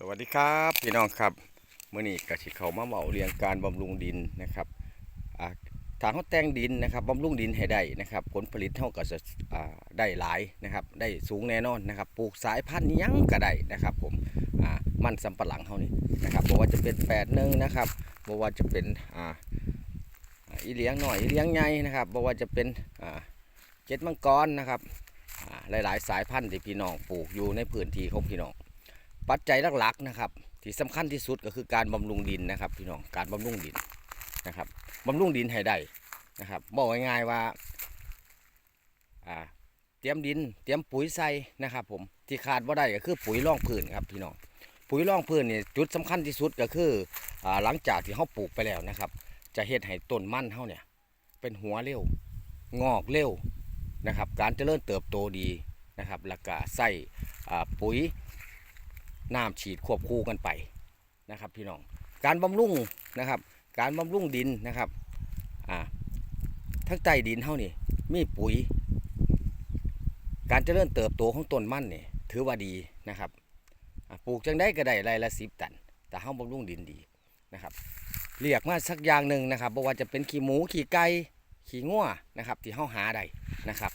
สวัสดีครับพี่น้องครับเมื่อนี้กสิเขามาเมาเรียงการบำรุงดินนะครับอ่าทางเขาแต่งดินนะครับบำรุงดินให้ได้นะครับ ผลผลิตเท่ากับจะอ่าได้หลายนะครับ ได้สูงแน่นอนนะครับ ปลูกสายพันธุ์ยังก็ได้นะครับ ผมอ่ามันสำปะหลังเขานี่นะครับบอกว่าจะเป็นแปดหนึ่งนะครับบอกว่าจะเป็นอ่าอีเลี้ยงหน่อยอีเลี้ยงใหญ่นะครับบอกว่าจะเป็นอ่าเจ็ดมังกรนะครับอ่าหลายๆ สายพันธุ์ที่พี่น้องปลูกอยู่ในพื้นที่ของพี่น้อง ปัจจัยหลักๆนะครับ ที่สำคัญที่สุดก็คือการบำรุงดินนะครับพี่น้องการบำรุงดินนะครับบำรุงดินให้ได้นะครับบอกง่ายๆว่าเตรียมดินเตรียมปุ๋ยใส่นะครับ ผมที่ขาดว่าได้ก็คือปุ๋ยร่องพื้นครับพี่น้องปุ๋ยร่องพื้นเนี่ยจุดสำคัญที่สุดก็คืออหลังจากที่เขาปลูกไปแล้วนะครับ จะเฮ็ดให้ต้นมั่นเขาเนี่ยเป็นหัวเร็วงอกเร็วนะครับ การเจริญเติบโตดีนะครับแล้วก็ใส่ปุ๋ย น้ำฉีดควบคู่กันไปนะครับ พี่น้อง การบำรุงนะครับ การบำรุงดินนะครับอ่าทั้งใต้ดินเท่านี่มีปุ๋ย การเจริญเติบโตของต้นมันนี่ถือว่าดีนะครับปลูกจังได้ก็ได้ไรละสิบตัน แต่เฮาบำรุงดินดีนะครับเรียกมาสักอย่างหนึ่งนะครับบ่ว่าจะเป็นขี้หมูขี้ไก่ขี้งัวนะครับที่เฮาหาได้นะครับ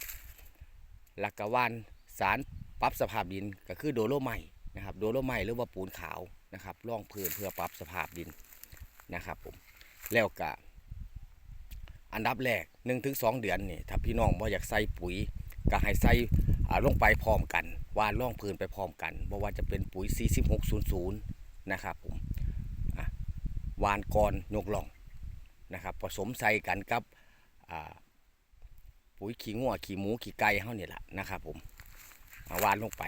หลักกวานสารปรับสภาพดินก็คือโดโลไม นะครับโดโลไมต์หรือว่าปูนขาวนะครับร่องพื้นเพื่อปรับสภาพดินนะครับผมแล้วก็อันดับแรก1-2ถึงเดือนนี่ถ้าพี่น้องบ่อยากใส่ปุ๋ยก็ให้ใส่อ่าลงไปพร้อมกันวานร่องพื้นไปพร้อมกันบ่ว่าจะเป็นปุ๋ย 4600 นะครับผมวานกรยกล่องนะครับผสมใส่กันกับปุ๋ยขี้งัวขี้หมูขี้ไก่เฮานี่แหละนะครับผมาวานลงไป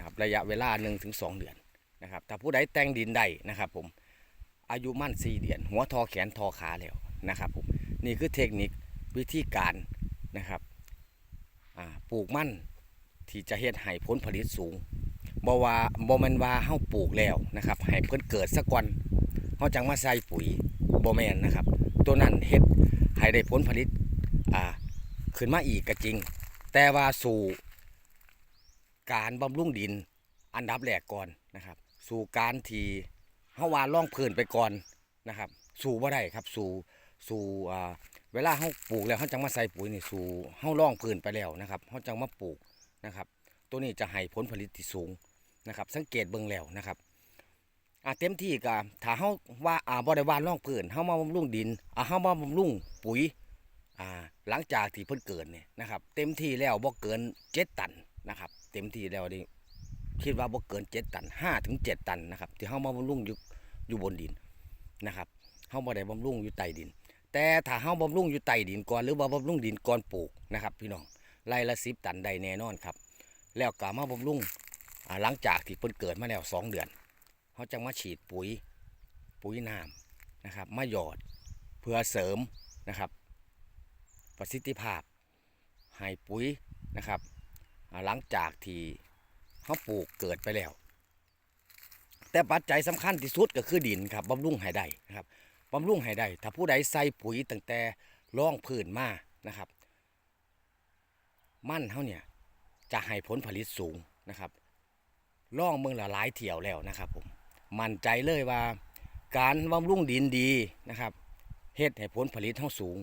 นะครับระยะเวลา1นถึงสเดือนนะครับถ้าผู้ใดแต่งดินได้นะครับผมอายุมั่น 4 เดือน หัวทอแขนทอขาแล้วนะครับผมนี่คือเทคนิควิธีการนะครับปลูกมั่นที่จะเฮ็ดให้ผลผลิตสูงบ่ว่าบ่แม่นว่าเฮาปลูกแล้วนะครับให้เพิ่นเกิดสักก่อนเฮาจังมาใส่ปุ๋ยบ่แม่นนะครับ ตัวนั้นเฮ็ดให้ได้ผลผลิตอ่าขึ้นมาอีกก็จริง แต่ว่าสู่ การบำรุงดินอันดับแรกก่อนนะครับ สู่การที่เฮาวาล่องพื้นไปก่อนนะครับ สู่บ่ได้ครับสู่สู่อ่าเวลาเฮาปลูกแล้วเฮาจังมาใส่ปุ๋ยนี่สู่เฮาล่องพื้นไปแล้วนะครับเฮาจังมาปลูกนะครับ ตัวนี้จะให้ผลผลิตที่สูงนะครับ สังเกตเบิ่งแล้วนะครับอ่าเต็มที่ก็ถ้าเฮาว่าอ่าบ่ได้หวาล่องพื้นเฮามาบำรุงดินอ่าเฮามาบำรุงปุ๋ยอ่าหลังจากที่เพิ่นเกิดเนี่ยนะครับ เต็มที่แล้วบ่เกิน7ตันนะครับ เต็มที่แล้วนี่คิดว่าบ่เกิน7ตัน5ถึง7ตันนะครับ ที่เฮามาบำรุงอยู่อยู่บนดินนะครับเฮาบ่ได้บำรุงอยู่ใต้ดิน แต่ถ้าเฮาบำรุงอยู่ใต้ดินก่อนหรือว่าบำรุงดินก่อนปลูกนะครับ พี่น้องไร่ละ10ตันได้แน่นอนครับ แล้วก็มาบำรุงอ่าหลังจากที่เพิ่นเกิดมาแล้ว2เดือนเฮาจังมาฉีดปุ๋ยปุ๋ยน้ำนะครับ มาหยอดเพื่อเสริมนะครับ ประสิทธิภาพให้ปุ๋ยนะครับ หลังจากที่เขาปลูกเกิดไปแล้ว แต่ปัจจัยสำคัญที่สุดก็คือดินครับบำรุงให้ได้นะครับบำรุงให้ได้ถ้าผู้ใดใส่ปุ๋ยตั้งแต่ร่องพื้นมานะครับ มั่นเขาเนี่ยจะให้ผลผลิตสูงนะครับร่องเมืองละหลายเที่ยวแล้วนะครับผมมั่นใจเลยว่า การบำรุงดินดีนะครับเฮ็ดให้ผลผลิตเท่าสูง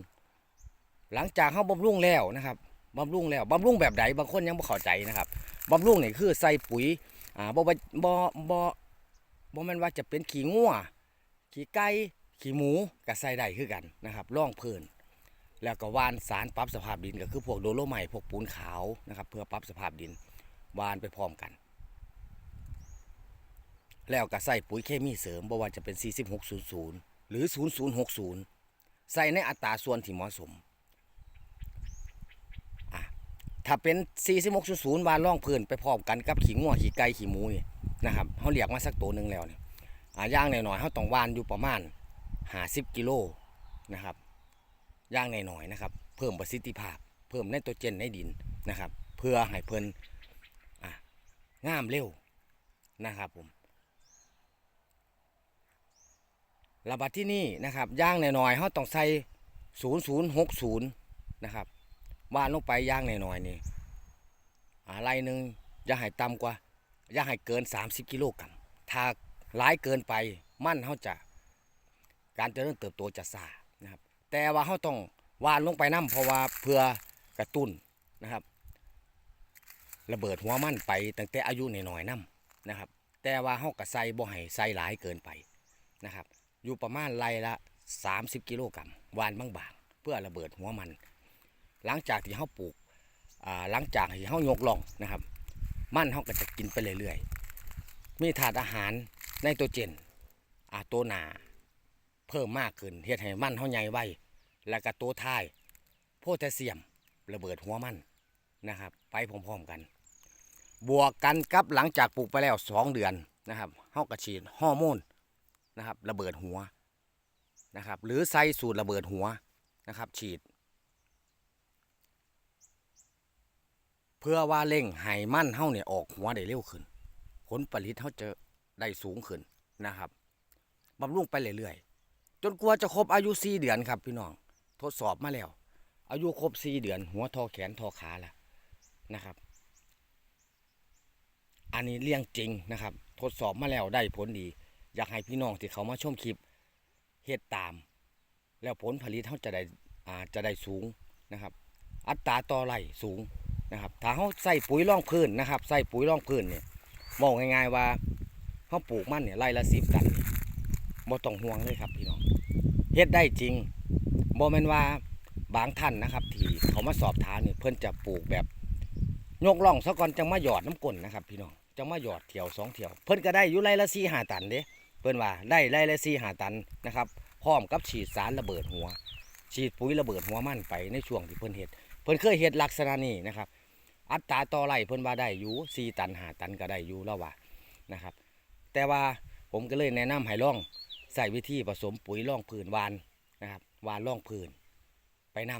หลังจากเขาบำรุงแล้วนะครับ บำรุงแล้วบำรุงแบบใดบางคนยังไม่เข้าใจนะครับบำรุงนี่คือใส่ปุ๋ยอ่าบ่บ่บ่บ่บ่แม่นว่าจะเป็นขี้งัวขี้ไก่ขี้หมูก็ใส่ได้คือกันนะครับร่องพื้นแล้วก็วานสารปรับสภาพดินก็คือพวกโดโลไมพวกปูนขาวนะครับ เพื่อปรับสภาพดินวานไปพร้อมกัน แล้วก็ใส่ปุ๋ยเคมีเสริมบ่ว่าจะเป็น 4600 หรือ 0060 ใส่ในอัตราส่วนที่เหมาะสม ถ้าเป็น4600วานล่องพื้นไปพร้อมกันกับขี้งัวขี้ไก่ขี้หมูนี่นะครับเขาเรียกมาสักตัวหนึ่งแล้วเนี่ยอ่าย่างหน่อยๆเขาต้องวานอยู่ประมาณ50กิโลนะครับย่างหน่อยๆนะครับ เพิ่มประสิทธิภาพ เพิ่มไนโตรเจนในดินนะครับ เพื่อให้เพิ่นอ่างามเร็วนะครับผมระบาดที่นี่นะครับย่างหน่อยๆเขาต้องใส่ 0060 นะครับ ว่านลงไปย่างหน่อยๆนี่อะไรหนึ่งอย่าให้ต่ำกว่าอย่าให้เกิน 30 กิโลกรัมถ้าหลายเกินไปมั่นเขาจะการเจริญเติบโตจะช้านะครับ แต่ว่าเขาต้องวานลงไปน้ำเพราะว่าเพื่อกระตุ้นนะครับ ระเบิดหัวมันไปตั้งแต่อายุหน้อยๆน้ำนะครับ แต่ว่าเขากระใส่บ่ให้ใส่หลายเกินไปนะครับ อยู่ประมาณไรละ 30 กิโลกรัมวานบางๆเพื่อระเบิดหัวมัน หลังจากที่เขาปลูกหลังจากที่เขายกล่องนะครับ มันเขาก็จะกินไปเรื่อยๆ มีถาดอาหารไนโตรเจนอาตัวหนาเพิ่มมากขึ้นเฮ็ดให้มันเฮาใหญ่ไวแล้วก็ตัวท้ายโพแทสเซียมระเบิดหัวมันนะครับ ไปพร้อมๆกัน บวกกันกับหลังจากปลูกไปแล้ว 2 เดือนนะครับเฮาก็ฉีดฮอร์โมนนะครับระเบิดหัวนะครับหรือใส่สูตรระเบิดหัวนะครับ ฉีด พื่อว่าเร่งให้มั่นเฮาเนี่ยออกหัวได้เร็วขึ้น ผลผลิตเฮาจะได้สูงขึ้นนะครับบำรุงไปเรื่อยๆจนกว่าจะครบอายุ4เดือนครับพี่น้อง ทดสอบมาแล้ว อายุครบ4เดือน หัวทอแขนทอขาแล้วนะครับ อันนี้เรื่องจริงนะครับ ทดสอบมาแล้วได้ผลดี อยากให้พี่น้องที่เขามาชมคลิปเฮ็ดตาม แล้วผลผลิตเขาจะได้อ่าจะได้สูงนะครับ อัตราต่อไร่สูง นะครับถ้าเขาใส่ปุ๋ยร่องพื้นนะครับใส่ปุ๋ยร่องพื้นเนี่ยบอกง่ายๆว่าเขาปลูกมันเนี่ยไร่ละสิบตันบ่ต้องห่วงเลยครับพี่น้องเฮ็ดได้จริงบ่แม่นว่าบางท่านนะครับ ที่เขามาสอบถามเนี่ยเพิ่นจะปลูกแบบยกล่องซะก่อนจังมาหยอดน้ำก้นนะครับ พี่น้องจังมาหยอดเที่ยวสองเที่ยว เพิ่นก็ได้อยู่ไรละสี่หาตันเด้เพิ่นว่าได้ไรละสี่หาตันนะครับพร้อมกับฉีดสารระเบิดหัว ฉีดปุ๋ยระเบิดหัวมันไปในช่วงที่เพิ่นเฮ็ดเพิ่นเคยเฮ็ดลักษณะนี้นะครับ อัตราต่อไร่เพิ่นว่าได้อยู่สี่ตันหาตันก็ได้อยู่แล้วว่านะครับ แต่ว่าผมก็เลยแนะนำให้ล่องใส่วิธีผสมปุ๋ยร่องพื้นวานนะครับวานร่องพื้นไปน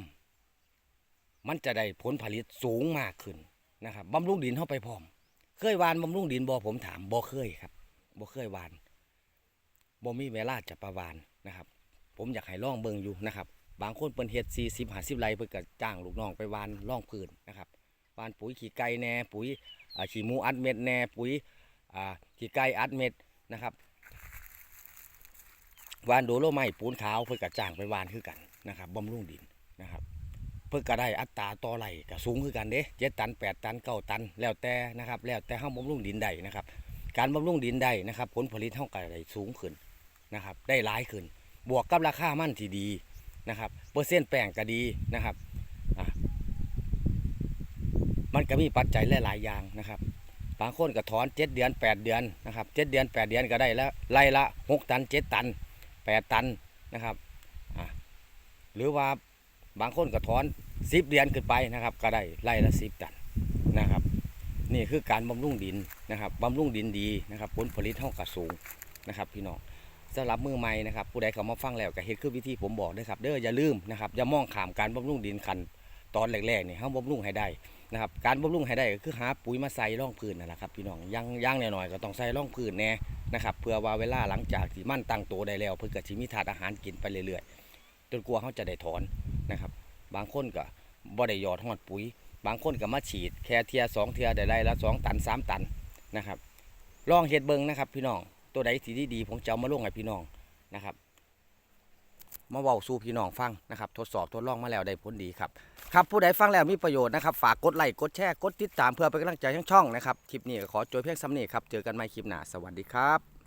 ำมันจะได้ผลผลิตสูงมากขึ้นนะครับบำรุงดินเข้าไปพร้อม เคยวานบำรุงดินบ่ผมถามบ่เคยครับบ่เคยวานบ่มีเวลาจะประวานนะครับ ผมอยากให้ล่องเบิ่งอยู่นะครับ บางคนเปิ้นเฮ็ด40 50ไร่เพิ่นก็จ้างลูกน้องไปวานร่องพื้นนะครับ วานปุ๋ยขี้ไก่แน่ปุ๋ยขี้หมูอัดเม็ดแน่ปุ๋ยขี้ไก่อัดเม็ดนะครับวานโดโลไม้ปูนขาวเพิ่นก็จ้างไปวานคือกันนะครับบำรุงดินนะครับ เพิ่นก็ได้อัตราต่อไร่ก็สูงคือกันเด้เจ็ดตันแปดตันเก้าตัน แล้วแต่นะครับแล้วแต่เฮาบำรุงดินได้นะครับ การบำรุงดินได้นะครับ ผลผลิตเฮาก็ได้สูงขึ้นนะครับ ได้หลายขึ้น บวกกับราคามั่นที่ดีนะครับเปอร์เซ็นต์แป้งก็ดีนะครับ มันก็มีปัจจัยหลายๆอย่างนะครับบางคนก็ถอนเจ็ดเดือนแปดเดือนนะครับเจ็ดเดือนแปดเดือนก็ได้แล้วไร่ละหกตันเจ็ดตันแปดตันนะครับหรือว่าบางคนก็ถอนสิบเดือนขึ้นไปนะครับ ก็ได้ไร่ละสิบตันนะครับ นี่คือการบำรุงดินนะครับบำรุงดินดีนะครับผลผลิตเท่ากับสูงนะครับ พี่น้องสำหรับมือใหม่นะครับ ผู้ใดเข้ามาฟังแล้วก็เฮ็ดคือวิธีผมบอกด้วยครับเด้ออย่าลืมนะครับอย่ามองข้ามการบำรุงดินคัน ตอนแรกๆนี่เฮาบำรุงให้ได้นะครับการบำรุงให้ได้ก็คือหาปุ๋ยมาใส่ร่องพื้นนั่นแหละครับพี่น้องย่างย่างหน่อยๆก็ต้องใส่ร่องพื้นแน่นะครับเพื่อว่าเวลาหลังจากที่มันตั้งโตได้แล้ว เพื่อก็สิมีถาดอาหารกินไปเรื่อยๆจนกว่าเขาจะได้ถอนนะครับ บางคนก็บ่ได้หยอดหอดปุ๋ย บางคนก็มาฉีดแค่เทียสองเทียได้ไรละสองตันสามตันนะครับลองเห็ดเบิงนะครับ พี่น้องตัวใดที่ดีๆผมจะเอามาลงให้พี่น้องนะครับ มาเว้าสู่พี่น้องฟังนะครับทดสอบทดลองมาแล้วได้ผลดีครับครับผู้ใดฟังแล้วมีประโยชน์นะครับฝากกดไลค์กดแชร์กดติดตามเพื่อเป็นกำลังใจทั้งช่องนะครับคลิปนี้ก็ขอจบเพียงซ้ำนีครับเจอกันใหม่คลิปหน้าสวัสดีครับ